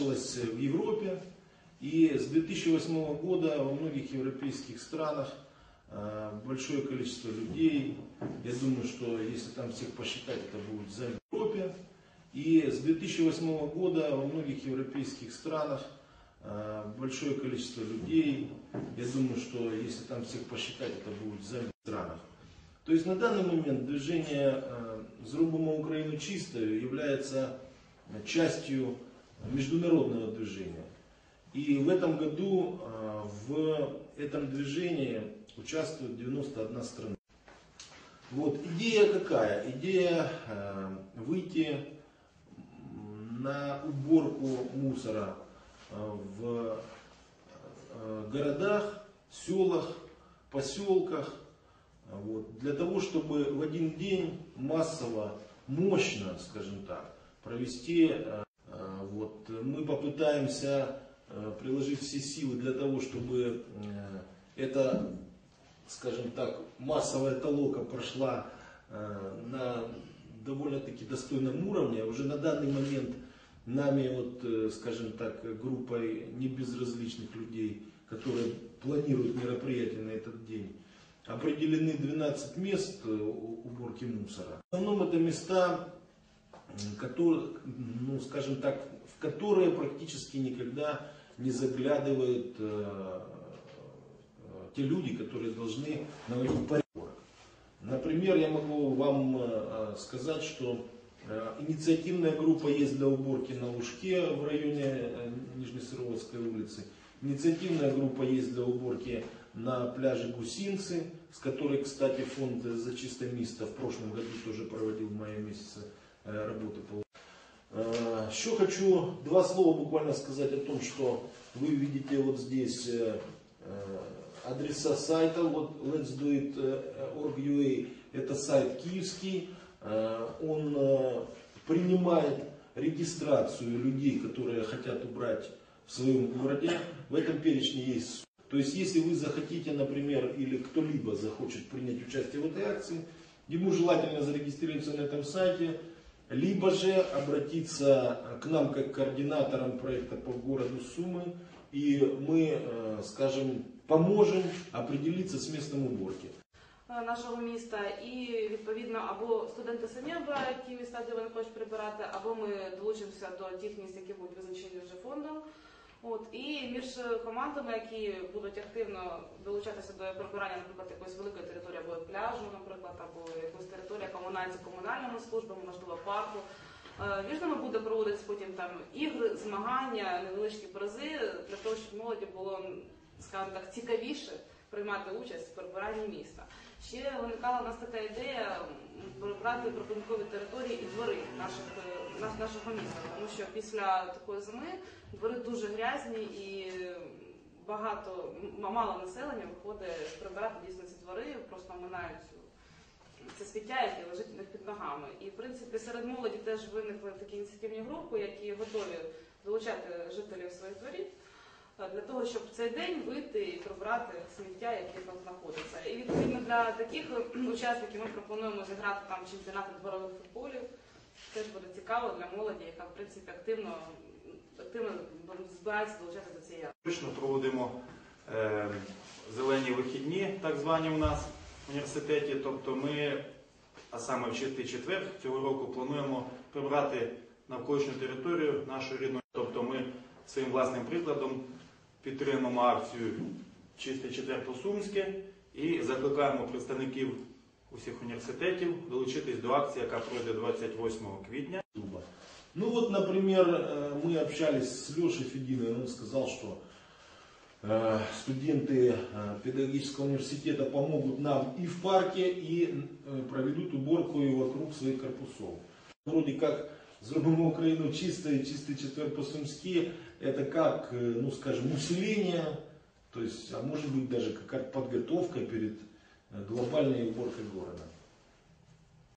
началось в Европе. И с 2008 года во многих европейских странах э, большое количество людей, я думаю, что если там всех посчитать, это будет за Европе. И с 2008 года во многих европейских странах э, большое количество людей, я думаю, что если там всех посчитать, это будет за странах. То есть на данный момент движение «Зрубимо Украину чистую» является частью международного движения. И в этом году в этом движении участвует 91 страна. Вот идея какая? Идея выйти на уборку мусора в городах, селах, поселках, вот, для того, чтобы в один день массово, мощно, скажем так, провести, вот, мы попытаемся приложить все силы для того, чтобы эта, скажем так, массовая толока прошла на довольно-таки достойном уровне. Уже на данный момент нами, вот, скажем так, группой небезразличных людей, которые планируют мероприятие на этот день, определены 12 мест уборки мусора. В основном это места, которые, ну, скажем так, в которые практически никогда не заглядывают э, те люди, которые должны наводить порядок. Например, я могу вам э, сказать, что э, инициативная группа есть для уборки на Лужке в районе э, Нижнесыровской улицы. Инициативная группа есть для уборки на пляже Гусинцы, с которой, кстати, фонд «За чистое место» в прошлом году тоже проводил в мае месяце работы. Еще хочу два слова буквально сказать о том, что вы видите вот здесь адреса сайта, вот Let's Do It org.ua, это сайт киевский, он принимает регистрацию людей, которые хотят убрать в своем городе. В этом перечне есть. То есть, если вы захотите, например, или кто-либо захочет принять участие в этой акции, ему желательно зарегистрироваться на этом сайте, либо же обратиться к нам как координаторам проекта по городу Сумы, и мы, скажем, поможемо определитися з містом уборки. Нашого міста і відповідно або студенти самі обирають ті міста, де вони хочуть прибирати, або ми долучимося до тих міст, які будуть визначені вже фондом. От і між командами, які будуть активно долучатися до прибирання, наприклад, якоїсь великої території або пляжу, наприклад, або якоїсь комунальці комунальними службами, можливо, парку. Між ними буде проводитися потім там ігри, змагання, невеличкі призи для того, щоб молоді було скажімо так, цікавіше приймати участь в прибиранні міста. Ще виникала у нас така ідея прибрати прибудинкові території і двори наших, нашого міста, тому що після такої зими двори дуже грязні і багато, мало населення виходить прибирати дійсно ці двори, просто минають це сміття, яке лежить у них під ногами. І в принципі серед молоді теж виникли такі ініціативні групи, які готові долучати жителів своїх дворів для того, щоб в цей день вийти і прибрати сміття, яке там знаходиться. І відповідно для таких учасників ми пропонуємо зіграти там чемпіонати дворових футболів. Теж буде цікаво для молоді, яка в принципі активно активно збирається долучатися до цієї. Точно проводимо е, зелені вихідні, так звані у нас університеті. Тобто ми, а саме в чистий четвер цього року плануємо прибрати навколишню територію нашої рідної. Тобто ми своїм власним прикладом підтримуємо акцію Чистий четвер по-сумськи і закликаємо представників усіх університетів долучитись до акції, яка пройде 28 квітня. Ну вот, например, мы общались с Лешей Фединой, он сказал, что студенты педагогического университета помогут нам и в парке, и проведут уборку и вокруг своих корпусов. Вроде как Зробимо Украину чистой, чистый четверг по-сумски, это как, ну скажем, усиление, то есть, а может быть даже как подготовка перед глобальной уборкой города.